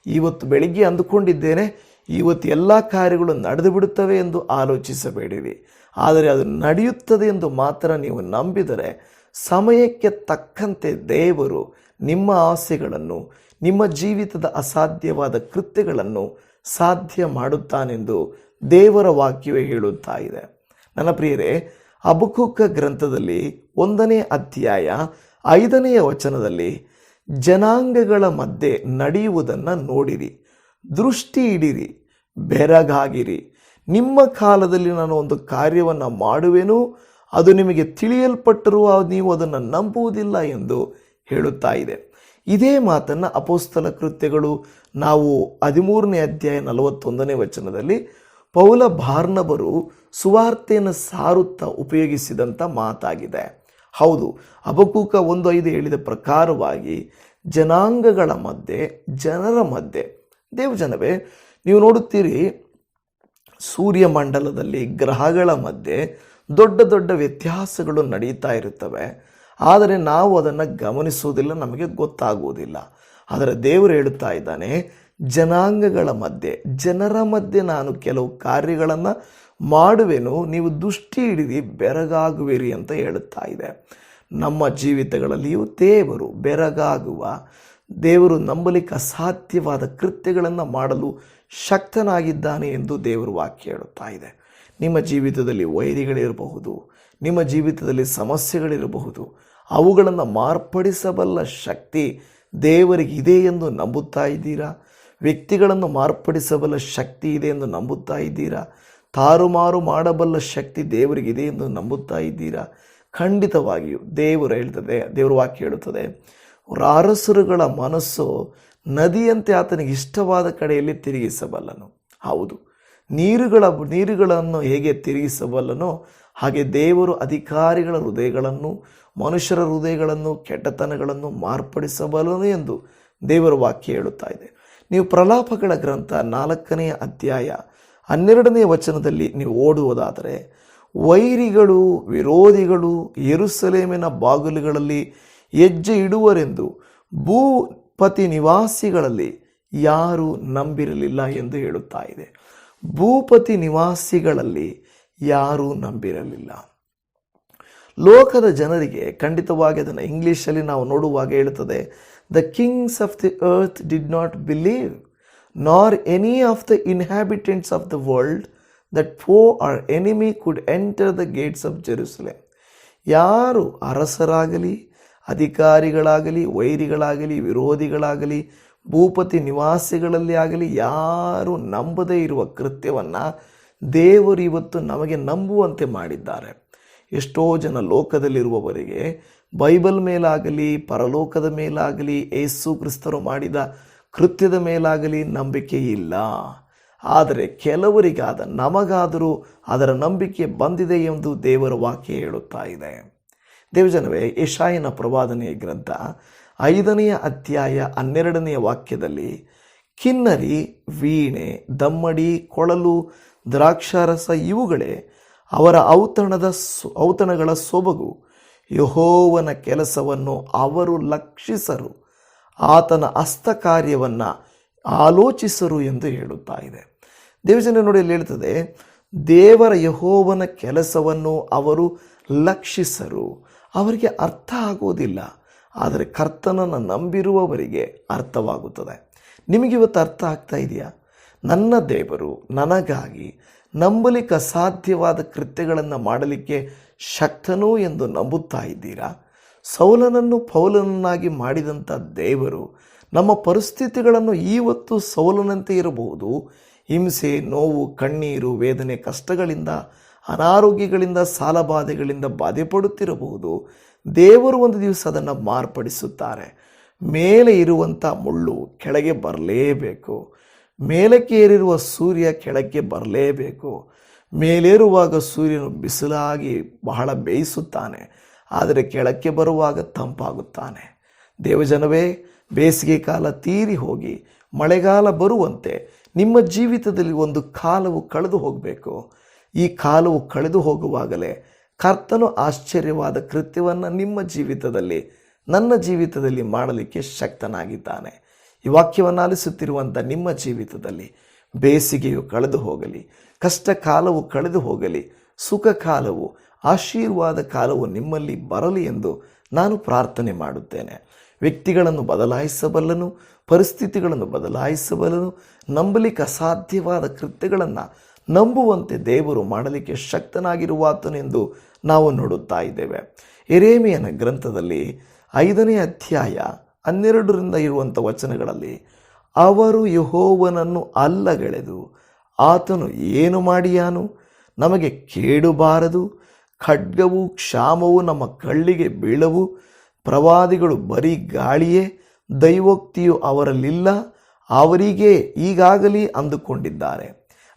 ಇವತ್ತು ಬೆಳಿಗ್ಗೆ ಅಂದುಕೊಂಡಿದ್ದೇನೆ, ಇವತ್ತು ಎಲ್ಲ ಕಾರ್ಯಗಳು ನಡೆದು ಬಿಡುತ್ತವೆ ಎಂದು ಆಲೋಚಿಸಬೇಡಿರಿ. ಆದರೆ ಅದು ನಡೆಯುತ್ತದೆ ಎಂದು ಮಾತ್ರ ನೀವು ನಂಬಿದರೆ, ಸಮಯಕ್ಕೆ ತಕ್ಕಂತೆ ದೇವರು ನಿಮ್ಮ ಆಸೆಗಳನ್ನು, ನಿಮ್ಮ ಜೀವಿತದ ಅಸಾಧ್ಯವಾದ ಕೃತ್ಯಗಳನ್ನು ಸಾಧ್ಯ ಮಾಡುತ್ತಾನೆಂದು ದೇವರ ವಾಕ್ಯವೇ ಹೇಳುತ್ತಾ ಇದೆ. ನನ್ನ ಪ್ರಿಯರೇ ಅಬುಕುಕ ಗ್ರಂಥದಲ್ಲಿ ಒಂದನೇ ಅಧ್ಯಾಯ ಐದನೆಯ ವಚನದಲ್ಲಿ ಜನಾಂಗಗಳ ಮಧ್ಯೆ ನಡೆಯುವುದನ್ನು ನೋಡಿರಿ, ದೃಷ್ಟಿ ಇಡಿರಿ, ಬೆರಗಾಗಿರಿ. ನಿಮ್ಮ ಕಾಲದಲ್ಲಿ ನಾನು ಒಂದು ಕಾರ್ಯವನ್ನು ಮಾಡುವೆನು, ಅದು ನಿಮಗೆ ತಿಳಿಯಲ್ಪಟ್ಟರೂ ನೀವು ಅದನ್ನು ನಂಬುವುದಿಲ್ಲ ಎಂದು ಹೇಳುತ್ತಾ ಇದೆ. ಇದೇ ಮಾತನ್ನು ಅಪೋಸ್ತಲ ಕೃತ್ಯಗಳು ನಾವು ಹದಿಮೂರನೇ ಅಧ್ಯಾಯ ನಲವತ್ತೊಂದನೇ ವಚನದಲ್ಲಿ ಪೌಲ ಭಾರ್ನವರು ಸುವಾರ್ತೆಯನ್ನು ಸಾರುತ್ತಾ ಉಪಯೋಗಿಸಿದಂಥ ಮಾತಾಗಿದೆ. ಹೌದು ಅಬಕೂಕ ಒಂದು ಐದು ಹೇಳಿದ ಪ್ರಕಾರವಾಗಿ ಜನಾಂಗಗಳ ಮಧ್ಯೆ, ಜನರ ಮಧ್ಯೆ, ದೇವಜನವೇ, ನೀವು ನೋಡುತ್ತೀರಿ, ಸೂರ್ಯಮಂಡಲದಲ್ಲಿ ಗ್ರಹಗಳ ಮಧ್ಯೆ ದೊಡ್ಡ ದೊಡ್ಡ ವ್ಯತ್ಯಾಸಗಳು ನಡೀತಾ ಇರುತ್ತವೆ. ಆದರೆ ನಾವು ಅದನ್ನು ಗಮನಿಸುವುದಿಲ್ಲ, ನಮಗೆ ಗೊತ್ತಾಗುವುದಿಲ್ಲ. ಆದರೆ ದೇವರು ಹೇಳುತ್ತಾ ಇದ್ದಾನೆ ಜನಾಂಗಗಳ ಮಧ್ಯೆ, ಜನರ ಮಧ್ಯೆ ನಾನು ಕೆಲವು ಕಾರ್ಯಗಳನ್ನು ಮಾಡುವೆನು, ನೀವು ದೃಷ್ಟಿ ಹಿಡಿದು ಬೆರಗಾಗುವಿರಿ ಅಂತ ಹೇಳುತ್ತಾ ಇದೆ. ನಮ್ಮ ಜೀವಿತಗಳಲ್ಲಿಯೂ ದೇವರು ಬೆರಗಾಗುವ, ದೇವರು ನಂಬಲಿಕ್ಕೆ ಅಸಾಧ್ಯವಾದ ಕೃತ್ಯಗಳನ್ನು ಮಾಡಲು ಶಕ್ತನಾಗಿದ್ದಾನೆ ಎಂದು ದೇವರು ವಾಕ್ಯ ಹೇಳುತ್ತಾ ಇದೆ. ನಿಮ್ಮ ಜೀವಿತದಲ್ಲಿ ವೈರಿಗಳಿರಬಹುದು, ನಿಮ್ಮ ಜೀವಿತದಲ್ಲಿ ಸಮಸ್ಯೆಗಳಿರಬಹುದು, ಅವುಗಳನ್ನು ಮಾರ್ಪಡಿಸಬಲ್ಲ ಶಕ್ತಿ ದೇವರಿಗಿದೆ ಎಂದು ನಂಬುತ್ತಾ ಇದ್ದೀರಾ? ವ್ಯಕ್ತಿಗಳನ್ನು ಮಾರ್ಪಡಿಸಬಲ್ಲ ಶಕ್ತಿ ಇದೆ ಎಂದು ನಂಬುತ್ತಾ ಇದ್ದೀರಾ? ತಾರುಮಾರು ಮಾಡಬಲ್ಲ ಶಕ್ತಿ ದೇವರಿಗಿದೆ ಎಂದು ನಂಬುತ್ತಾ ಇದ್ದೀರಾ? ಖಂಡಿತವಾಗಿಯೂ ದೇವರು ಹೇಳ್ತದೆ, ದೇವರು ವಾಕ್ಯ ಹೇಳುತ್ತದೆ ಅರಸರುಗಳ ಮನಸ್ಸು ನದಿಯಂತೆ ಆತನಿಗೆ ಇಷ್ಟವಾದ ಕಡೆಯಲ್ಲಿ ತಿರುಗಿಸಬಲ್ಲನು. ಹೌದು, ನೀರುಗಳ, ನೀರುಗಳನ್ನು ಹೇಗೆ ತಿರುಗಿಸಬಲ್ಲನೋ ಹಾಗೆ ದೇವರು ಅಧಿಕಾರಿಗಳ ಹೃದಯಗಳನ್ನು, ಮನುಷ್ಯರ ಹೃದಯಗಳನ್ನು, ಕೆಟ್ಟತನಗಳನ್ನು ಮಾರ್ಪಡಿಸಬಲ್ಲನು ಎಂದು ದೇವರ ವಾಕ್ಯ ಹೇಳುತ್ತಾ ಇದೆ ನೀವು ಪ್ರಲಾಪಗಳ ಗ್ರಂಥ ನಾಲ್ಕನೆಯ ಅಧ್ಯಾಯ ಹನ್ನೆರಡನೇ ವಚನದಲ್ಲಿ ನೀವು ಓಡುವುದಾದರೆ, ವೈರಿಗಳು, ವಿರೋಧಿಗಳು ಎರುಸಲೇಮಿನ ಬಾಗಿಲುಗಳಲ್ಲಿ ಹೆಜ್ಜೆ ಇಡುವರೆಂದು ಭೂಪತಿ ನಿವಾಸಿಗಳಲ್ಲಿ ಯಾರು ನಂಬಿರಲಿಲ್ಲ ಎಂದು ಹೇಳುತ್ತಾ ಇದೆ. ಭೂಪತಿ ನಿವಾಸಿಗಳಲ್ಲಿ ಯಾರೂ ನಂಬಿರಲಿಲ್ಲ. ಲೋಕದ ಜನರಿಗೆ ಖಂಡಿತವಾಗಿ ಅದನ್ನು ಇಂಗ್ಲೀಷಲ್ಲಿ ನಾವು ನೋಡುವಾಗ ಹೇಳುತ್ತದೆ the kings of the earth did not believe nor any of the inhabitants of the world that foe or enemy could enter the gates of Jerusalem ಯಾರು ಅರಸರಾಗಲಿ, ಅಧಿಕಾರಿಗಳಾಗಲಿ, ವೈರಿಗಳಾಗಲಿ, ವಿರೋಧಿಗಳಾಗಲಿ, ಭೂಪತಿ ನಿವಾಸಿಗಳಲ್ಲಿ ಆಗಲಿ, ಯಾರು ನಂಬದೇ ಇರುವ ಕೃತ್ಯವನ್ನು ದೇವರು ಇವತ್ತು ನಮಗೆ ನಂಬುವಂತೆ ಮಾಡಿದ್ದಾರೆ. ಎಷ್ಟೋ ಜನ ಲೋಕದಲ್ಲಿರುವವರಿಗೆ ಬೈಬಲ್ ಮೇಲಾಗಲಿ, ಪರಲೋಕದ ಮೇಲಾಗಲಿ ಏಸು ಕ್ರಿಸ್ತರು ಮಾಡಿದ ಕೃತ್ಯದ ಮೇಲಾಗಲಿ ನಂಬಿಕೆ ಇಲ್ಲ. ಆದರೆ ಕೆಲವರಿಗಾದ ನಮಗಾದರೂ ಅದರ ನಂಬಿಕೆ ಬಂದಿದೆ ಎಂದು ದೇವರ ವಾಕ್ಯ ಹೇಳುತ್ತಾ ಇದೆ. ದೇವಜನವೇ, ಯಶಾಯನ ಪ್ರವಾದನೆಯ ಗ್ರಂಥ ಐದನೆಯ ಅಧ್ಯಾಯ ಹನ್ನೆರಡನೆಯ ವಾಕ್ಯದಲ್ಲಿ, ಕಿನ್ನರಿ, ವೀಣೆ, ದಮ್ಮಡಿ, ಕೊಳಲು, ದ್ರಾಕ್ಷಾರಸ ಇವುಗಳೇ ಅವರ ಔತಣದ ಔತಣಗಳ ಸೊಬಗು ಯಹೋವನ ಕೆಲಸವನ್ನು ಅವರು ಲಕ್ಷಿಸರು. ಆತನ ಹಸ್ತಕಾರ್ಯವನ್ನು ಆಲೋಚಿಸರು ಎಂದು ಹೇಳುತ್ತಾ ಇದೆ. ದೇವಜನ ನೋಡಿ ಅಲ್ಲಿ ಹೇಳ್ತದೆ, ದೇವರ ಯಹೋವನ ಕೆಲಸವನ್ನು ಅವರು ಲಕ್ಷಿಸರು. ಅವರಿಗೆ ಅರ್ಥ ಆಗೋದಿಲ್ಲ ಆದರೆ ಕರ್ತನನ್ನು ನಂಬಿರುವವರಿಗೆ ಅರ್ಥವಾಗುತ್ತದೆ. ನಿಮಗಿವತ್ತು ಅರ್ಥ ಆಗ್ತಾ ಇದೆಯಾ? ನನ್ನ ದೇವರು ನನಗಾಗಿ ನಂಬಲಿಕ್ಕೆ ಅಸಾಧ್ಯವಾದ ಕೃತ್ಯಗಳನ್ನು ಮಾಡಲಿಕ್ಕೆ ಶಕ್ತನೋ ಎಂದು ನಂಬುತ್ತಾ ಇದ್ದೀರಾ? ಸೌಲನನ್ನು ಪೌಲನನ್ನಾಗಿ ಮಾಡಿದಂಥ ದೇವರು ನಮ್ಮ ಪರಿಸ್ಥಿತಿಗಳನ್ನು ಈವತ್ತು ಸೌಲನಂತೆ ಇರಬಹುದು. ಹಿಂಸೆ, ನೋವು, ಕಣ್ಣೀರು, ವೇದನೆ, ಕಷ್ಟಗಳಿಂದ, ಅನಾರೋಗ್ಯಗಳಿಂದ, ಸಾಲಬಾಧೆಗಳಿಂದ ಬಾಧೆ ಪಡುತ್ತಿರಬಹುದು ದೇವರು ಒಂದು ದಿವಸ ಅದನ್ನು ಮಾರ್ಪಡಿಸುತ್ತಾರೆ. ಮೇಲೆ ಇರುವಂಥ ಮುಳ್ಳು ಕೆಳಗೆ ಬರಲೇಬೇಕು. ಮೇಲಕ್ಕೆ ಏರಿರುವ ಸೂರ್ಯ ಕೆಳಕ್ಕೆ ಬರಲೇಬೇಕು. ಮೇಲೇರುವಾಗ ಸೂರ್ಯನು ಬಿಸಿಲಾಗಿ ಬಹಳ ಬೇಯಿಸುತ್ತಾನೆ, ಆದರೆ ಕೆಳಕ್ಕೆ ಬರುವಾಗ ತಂಪಾಗುತ್ತಾನೆ. ದೇವಜನವೇ, ಬೇಸಿಗೆ ಕಾಲ ತೀರಿ ಹೋಗಿ, ಮಳೆಗಾಲ ಬರುವಂತೆ ನಿಮ್ಮ ಜೀವಿತದಲ್ಲಿ ಒಂದು ಕಾಲವು ಕಳೆದು ಹೋಗಬೇಕು. ಈ ಕಾಲವು ಕಳೆದು ಹೋಗುವಾಗಲೇ ಕರ್ತನು ಆಶ್ಚರ್ಯವಾದ ಕೃತ್ಯವನ್ನು ನಿಮ್ಮ ಜೀವಿತದಲ್ಲಿ, ನನ್ನ ಜೀವಿತದಲ್ಲಿ ಮಾಡಲಿಕ್ಕೆ ಶಕ್ತನಾಗಿದ್ದಾನೆ. ಈ ವಾಕ್ಯವನ್ನು ಆಲಿಸುತ್ತಿರುವಂಥ ನಿಮ್ಮ ಜೀವಿತದಲ್ಲಿ ಬೇಸಿಗೆಯು ಕಳೆದು ಹೋಗಲಿ ಕಷ್ಟ ಕಾಲವು ಕಳೆದು ಹೋಗಲಿ ಸುಖ ಕಾಲವು ಆಶೀರ್ವಾದ ಕಾಲವು ನಿಮ್ಮಲ್ಲಿ ಬರಲಿ ಎಂದು ನಾನು ಪ್ರಾರ್ಥನೆ ಮಾಡುತ್ತೇನೆ. ವ್ಯಕ್ತಿಗಳನ್ನು ಬದಲಾಯಿಸಬಲ್ಲನು, ಪರಿಸ್ಥಿತಿಗಳನ್ನು ಬದಲಾಯಿಸಬಲ್ಲನು, ನಂಬಲಿಕ್ಕೆ ಅಸಾಧ್ಯವಾದ ಕೃತ್ಯಗಳನ್ನು ನಂಬುವಂತೆ ದೇವರು ಮಾಡಲಿಕ್ಕೆ ಶಕ್ತನಾಗಿರುವಾತನೆಂದು ನಾವು ನೋಡುತ್ತಾ ಇದ್ದೇವೆ. ಎರೇಮಿಯನ ಗ್ರಂಥದಲ್ಲಿ ಐದನೇ ಅಧ್ಯಾಯ ಹನ್ನೆರಡರಿಂದ ಇರುವಂಥ ವಚನಗಳಲ್ಲಿ ಅವರು ಯಹೋವನನ್ನು ಅಲ್ಲಗೆಳೆದು, ಆತನು ಏನು ಮಾಡಿಯಾನು? ನಮಗೆ ಕೇಡುಬಾರದು ಖಡ್ಗವು ಕ್ಷಾಮವು ನಮ್ಮ ಕಳ್ಳಿಗೆ ಬೀಳವು, ಪ್ರವಾದಿಗಳು ಬರೀ ಗಾಳಿಯೇ, ದೈವೋಕ್ತಿಯು ಅವರಲ್ಲಿಲ್ಲ, ಅವರಿಗೆ ಈಗಾಗಲಿ ಅಂದುಕೊಂಡಿದ್ದಾರೆ.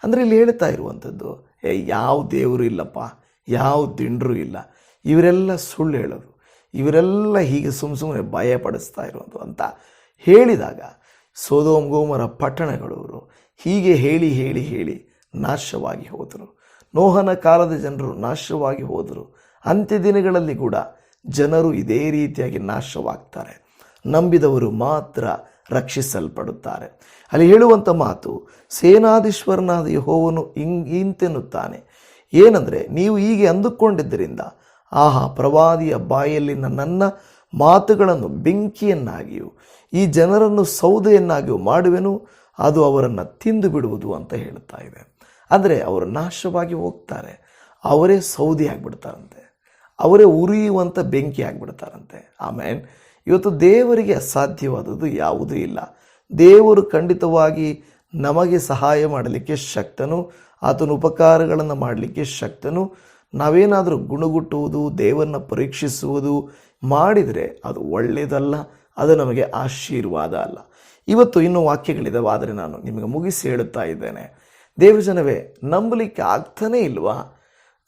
ಅಂದರೆ ಇಲ್ಲಿ ಹೇಳ್ತಾ ಇರುವಂಥದ್ದು, ಏ, ಯಾವ ದೇವರು ಇಲ್ಲಪ್ಪ, ಯಾವ ದಿಂಡರು ಇಲ್ಲ, ಇವರೆಲ್ಲ ಸುಳ್ಳು ಹೇಳೋರು ಇವರೆಲ್ಲ ಹೀಗೆ ಸುಮ್ಮ ಸುಮ್ಮನೆ ಭಯ ಪಡಿಸ್ತಾ ಇರೋದು ಅಂತ ಹೇಳಿದಾಗ ಸೋದೋಮ್ ಗೋಮರ ಪಟ್ಟಣಗಳವರು ಹೀಗೆ ಹೇಳಿ ಹೇಳಿ ಹೇಳಿ ನಾಶವಾಗಿ ಹೋದರು. ನೋಹನ ಕಾಲದ ಜನರು ನಾಶವಾಗಿ ಹೋದರು. ಅಂತ್ಯ ದಿನಗಳಲ್ಲಿ ಕೂಡ ಜನರು ಇದೇ ರೀತಿಯಾಗಿ ನಾಶವಾಗ್ತಾರೆ. ನಂಬಿದವರು ಮಾತ್ರ ರಕ್ಷಿಸಲ್ಪಡುತ್ತಾರೆ. ಅಲ್ಲಿ ಹೇಳುವಂಥ ಮಾತು, ಸೇನಾಧೀಶ್ವರನಾದ ಯಹೋವನು ಇಂಗ್ ಇಂತೆನ್ನುತ್ತಾನೆ ಏನಂದರೆ, ನೀವು ಹೀಗೆ ಅಂದುಕೊಂಡಿದ್ದರಿಂದ ಆಹಾ, ಪ್ರವಾದಿಯ ಬಾಯಲ್ಲಿನ ನನ್ನ ಮಾತುಗಳನ್ನು ಬೆಂಕಿಯನ್ನಾಗಿಯೂ, ಈ ಜನರನ್ನು ಸೌದೆಯನ್ನಾಗಿಯೂ ಮಾಡುವೆನು, ಅದು ಅವರನ್ನು ತಿಂದು ಬಿಡುವುದು ಅಂತ ಹೇಳ್ತಾ ಇದೆ. ಅಂದರೆ ಅವರು ನಾಶವಾಗಿ ಹೋಗ್ತಾರೆ. ಅವರೇ ಸೌದೆ ಆಗಿಬಿಡ್ತಾರಂತೆ. ಅವರೇ ಉರಿಯುವಂಥ ಬೆಂಕಿ ಆಗಿಬಿಡ್ತಾರಂತೆ. ಆಮೇನ್. ಇವತ್ತು ದೇವರಿಗೆ ಅಸಾಧ್ಯವಾದದ್ದು ಯಾವುದೂ ಇಲ್ಲ. ದೇವರು ಖಂಡಿತವಾಗಿ ನಮಗೆ ಸಹಾಯ ಮಾಡಲಿಕ್ಕೆ ಶಕ್ತನು, ಆತನ ಉಪಕಾರಗಳನ್ನು ಮಾಡಲಿಕ್ಕೆ ಶಕ್ತನು ನಾವೇನಾದರೂ ಗುಣಗುಟ್ಟುವುದು, ದೇವರನ್ನ ಪರೀಕ್ಷಿಸುವುದು ಮಾಡಿದರೆ ಅದು ಒಳ್ಳೆಯದಲ್ಲ ಅದು ನಮಗೆ ಆಶೀರ್ವಾದ ಅಲ್ಲ. ಇವತ್ತು ಇನ್ನೂ ವಾಕ್ಯಗಳಿದಾವೆ, ಆದರೆ ನಾನು ನಿಮಗೆ ಮುಗಿಸಿ ಹೇಳುತ್ತಾ ಇದ್ದೇನೆ. ದೇವಜನವೇ ನಂಬಲಿಕ್ಕೆ ಆಗ್ತಾನೇ ಇಲ್ವಾ?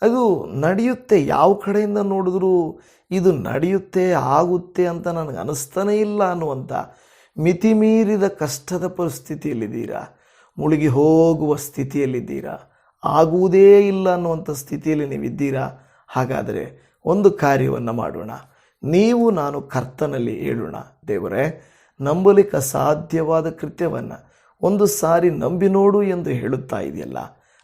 ಅದು ನಡೆಯುತ್ತೆ, ಯಾವ ಕಡೆಯಿಂದ ನೋಡಿದ್ರೂ ಇದು ನಡೆಯುತ್ತೆ, ಆಗುತ್ತೆ ಅಂತ ನನಗೆ ಅನಿಸ್ತಾನೇ ಇಲ್ಲ ಅನ್ನುವಂಥ ಮಿತಿಮೀರಿದ ಕಷ್ಟದ ಪರಿಸ್ಥಿತಿಯಲ್ಲಿದ್ದೀರಾ? ಮುಳುಗಿ ಹೋಗುವ ಸ್ಥಿತಿಯಲ್ಲಿದ್ದೀರಾ? ಆಗುವುದೇ ಇಲ್ಲ ಅನ್ನುವಂಥ ಸ್ಥಿತಿಯಲ್ಲಿ ನೀವಿದ್ದೀರಾ? ಹಾಗಾದರೆ ಒಂದು ಕಾರ್ಯವನ್ನು ಮಾಡೋಣ. ನೀವು, ನಾನು ಕರ್ತನಲ್ಲಿ ಹೇಳೋಣ. ದೇವರೇ ನಂಬಲಿಕ್ಕೆ ಸಾಧ್ಯವಾದ ಕೃತ್ಯವನ್ನು ಒಂದು ಸಾರಿ ನಂಬಿ ನೋಡು ಎಂದು ಹೇಳುತ್ತಾ ಇದೆಯಲ್ಲ,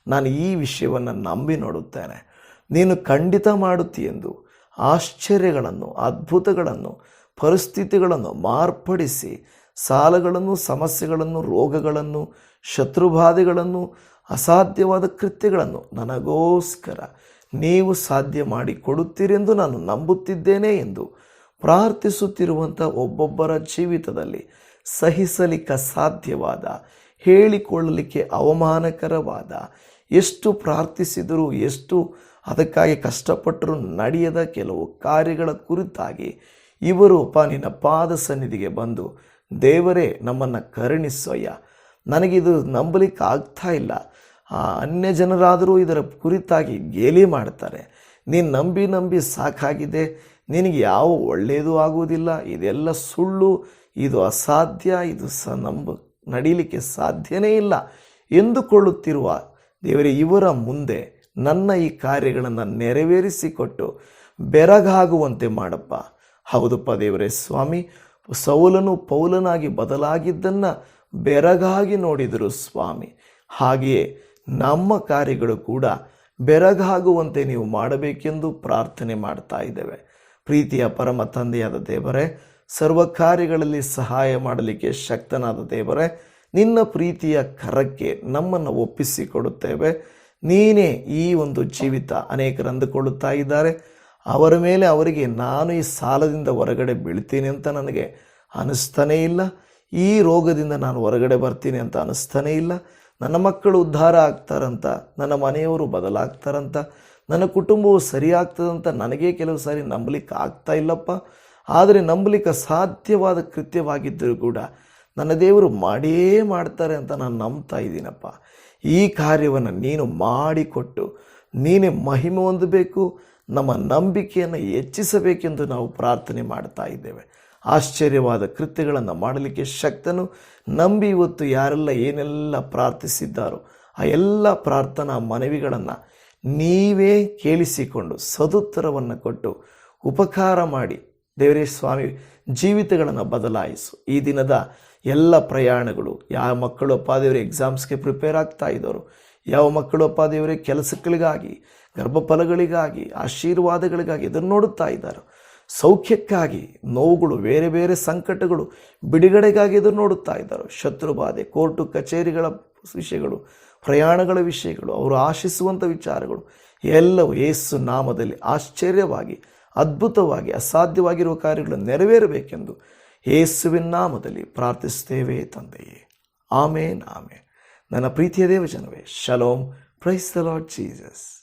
ನಾನು ಈ ವಿಷಯವನ್ನು ನಂಬಿ ನೋಡುತ್ತೇನೆ. ನೀನು ಖಂಡಿತ ಮಾಡುತ್ತೀಯೆಂದು ಆಶ್ಚರ್ಯಗಳನ್ನು, ಅದ್ಭುತಗಳನ್ನು, ಪರಿಸ್ಥಿತಿಗಳನ್ನು ಮಾರ್ಪಡಿಸಿ, ಸಾಲಗಳನ್ನು, ಸಮಸ್ಯೆಗಳನ್ನು, ರೋಗಗಳನ್ನು, ಶತ್ರುಬಾಧೆಗಳನ್ನು ಅಸಾಧ್ಯವಾದ ಕೃತ್ಯಗಳನ್ನು ನನಗೋಸ್ಕರ ನೀವು ಸಾಧ್ಯ ಮಾಡಿ ಕೊಡುತ್ತೀರೆಂದು ನಾನು ನಂಬುತ್ತಿದ್ದೇನೆ ಎಂದು ಪ್ರಾರ್ಥಿಸುತ್ತಿರುವಂಥ ಒಬ್ಬೊಬ್ಬರ ಜೀವಿತದಲ್ಲಿ ಸಹಿಸಲಿಕ್ಕೆ ಸಾಧ್ಯವಾದ, ಹೇಳಿಕೊಳ್ಳಲಿಕ್ಕೆ ಅವಮಾನಕರವಾದ, ಎಷ್ಟು ಪ್ರಾರ್ಥಿಸಿದರೂ ಎಷ್ಟು ಅದಕ್ಕಾಗಿ ಕಷ್ಟಪಟ್ಟರೂ ನಡೆಯದ ಕೆಲವು ಕಾರ್ಯಗಳ ಕುರಿತಾಗಿ ಇವರು ನಿನ್ನ ಪಾದ ಸನ್ನಿಧಿಗೆ ಬಂದು, ದೇವರೇ ನಮ್ಮನ್ನು ಕರುಣಿಸೋಯ್ಯ. ನನಗಿದು ನಂಬಲಿಕ್ಕೆ ಆಗ್ತಾ ಇಲ್ಲ. ಆ ಅನ್ಯ ಜನರಾದರೂ ಇದರ ಕುರಿತಾಗಿ ಗೇಲಿ ಮಾಡ್ತಾರೆ ನೀನು ನಂಬಿ ನಂಬಿ ಸಾಕಾಗಿದೆ. ನಿನಗೆ ಯಾವ ಒಳ್ಳೆಯದು ಆಗುವುದಿಲ್ಲ. ಇದೆಲ್ಲ ಸುಳ್ಳು. ಇದು ಅಸಾಧ್ಯ. ಇದು ಸ ನಂಬ ನಡೀಲಿಕ್ಕೆ ಸಾಧ್ಯನೇ ಇಲ್ಲ. ಎಂದುಕೊಳ್ಳುತ್ತಿರುವ ದೇವರೇ, ಇವರ ಮುಂದೆ ನನ್ನ ಈ ಕಾರ್ಯಗಳನ್ನು ನೆರವೇರಿಸಿಕೊಟ್ಟು ಬೆರಗಾಗುವಂತೆ ಮಾಡಪ್ಪ. ಹೌದಪ್ಪ ದೇವರೇ, ಸ್ವಾಮಿ, ಸೌಲನು ಪೌಲನಾಗಿ ಬದಲಾಗಿದ್ದನ್ನು ಬೆರಗಾಗಿ ನೋಡಿದರು ಸ್ವಾಮಿ. ಹಾಗೆಯೇ ನಮ್ಮ ಕಾರ್ಯಗಳು ಕೂಡ ಬೆರಗಾಗುವಂತೆ ನೀವು ಮಾಡಬೇಕೆಂದು ಪ್ರಾರ್ಥನೆ ಮಾಡ್ತಾ ಇದ್ದೇವೆ. ಪ್ರೀತಿಯ ಪರಮ ತಂದೆಯಾದ ದೇವರೇ, ಸರ್ವ ಕಾರ್ಯಗಳಲ್ಲಿ ಸಹಾಯ ಮಾಡಲಿಕ್ಕೆ ಶಕ್ತನಾದ ದೇವರೇ, ನಿನ್ನ ಪ್ರೀತಿಯ ಕರಕ್ಕೆ ನಮ್ಮನ್ನು ಒಪ್ಪಿಸಿಕೊಡುತ್ತೇವೆ. ನೀನೇ ಈ ಒಂದು ಜೀವಿತ ಅನೇಕರು ಅಂದುಕೊಳ್ಳುತ್ತಾ ಇದ್ದಾರೆ. ಅವರ ಮೇಲೆ ಅವರಿಗೆ ನಾನು ಈ ಸಾಲದಿಂದ ಹೊರಗಡೆ ಬೀಳ್ತೀನಿ ಅಂತ ನನಗೆ ಅನಿಸ್ತಾನೇ ಇಲ್ಲ. ಈ ರೋಗದಿಂದ ನಾನು ಹೊರಗಡೆ ಬರ್ತೀನಿ ಅಂತ ಅನಿಸ್ತಾನೇ ಇಲ್ಲ. ನನ್ನ ಮಕ್ಕಳು ಉದ್ಧಾರ ಆಗ್ತಾರಂತ, ನನ್ನ ಮನೆಯವರು ಬದಲಾಗ್ತಾರಂತ, ನನ್ನ ಕುಟುಂಬವು ಸರಿಯಾಗ್ತದಂತ ನನಗೆ ಕೆಲವು ಸಾರಿ ನಂಬಲಿಕ್ಕೆ ಆಗ್ತಾ ಇಲ್ಲಪ್ಪ. ಆದರೆ ನಂಬಲಿಕ್ಕೆ ಸಾಧ್ಯವಾದ ಕೃತ್ಯವಾಗಿದ್ದರೂ ಕೂಡ ನನ್ನ ದೇವರು ಮಾಡೇ ಮಾಡ್ತಾರೆ ಅಂತ ನಾನು ನಂಬ್ತಾ ಇದ್ದೀನಪ್ಪ. ಈ ಕಾರ್ಯವನ್ನು ನೀನು ಮಾಡಿಕೊಟ್ಟು ನೀನೇ ಮಹಿಮೆ ಹೊಂದಬೇಕು, ನಮ್ಮ ನಂಬಿಕೆಯನ್ನು ಹೆಚ್ಚಿಸಬೇಕೆಂದು ನಾವು ಪ್ರಾರ್ಥನೆ ಮಾಡ್ತಾ ಇದ್ದೇವೆ. ಆಶ್ಚರ್ಯವಾದ ಕೃತ್ಯಗಳನ್ನು ಮಾಡಲಿಕ್ಕೆ ಶಕ್ತನು ನಂಬಿ ಇವತ್ತು ಯಾರೆಲ್ಲ ಏನೆಲ್ಲ ಪ್ರಾರ್ಥಿಸಿದ್ದಾರೋ ಆ ಎಲ್ಲ ಪ್ರಾರ್ಥನಾ ಮನವಿಗಳನ್ನು ನೀವೇ ಕೇಳಿಸಿಕೊಂಡು ಸದುತ್ತರವನ್ನು ಕೊಟ್ಟು ಉಪಕಾರ ಮಾಡಿ ದೇವರೇ ಸ್ವಾಮಿ, ಜೀವಿತಗಳನ್ನು ಬದಲಾಯಿಸು. ಈ ದಿನದ ಎಲ್ಲ ಪ್ರಯಾಣಗಳು, ಯಾವ ಮಕ್ಕಳು ದೇವರು ಎಕ್ಸಾಮ್ಸ್ಗೆ ಪ್ರಿಪೇರ್ ಆಗ್ತಾ ಇದ್ದವರು ಯಾವ ಮಕ್ಕಳು ದೇವರೇ ಕೆಲಸಗಳಿಗಾಗಿ, ಗರ್ಭಫಲಗಳಿಗಾಗಿ, ಆಶೀರ್ವಾದಗಳಿಗಾಗಿ ಇದನ್ನು ನೋಡುತ್ತಾ ಇದ್ದಾರೆ ಸೌಖ್ಯಕ್ಕಾಗಿ ನೋವುಗಳು, ಬೇರೆ ಬೇರೆ ಸಂಕಟಗಳು ಬಿಡುಗಡೆಗಾಗಿ ಎದುರು ನೋಡುತ್ತಾ ಇದ್ದಾರೆ ಶತ್ರುಬಾಧೆ ಕೋರ್ಟು, ಕಚೇರಿಗಳ ವಿಷಯಗಳು, ಪ್ರಯಾಣಗಳ ವಿಷಯಗಳು, ಅವರು ಆಶಿಸುವಂಥ ವಿಚಾರಗಳು, ಎಲ್ಲವೂ ಏಸು ನಾಮದಲ್ಲಿ ಆಶ್ಚರ್ಯವಾಗಿ, ಅದ್ಭುತವಾಗಿ, ಅಸಾಧ್ಯವಾಗಿರುವ ಕಾರ್ಯಗಳು ನೆರವೇರಬೇಕೆಂದು ಯೇಸುವಿನ ನಾಮದಲ್ಲಿ ಪ್ರಾರ್ಥಿಸುತ್ತೇವೆ ತಂದೆಯೇ. ಆಮೇನ್ ಆಮೇನ್. ನನ್ನ ಪ್ರೀತಿಯ ದೇವಜನವೇ, shalom. Praise the Lord Jesus.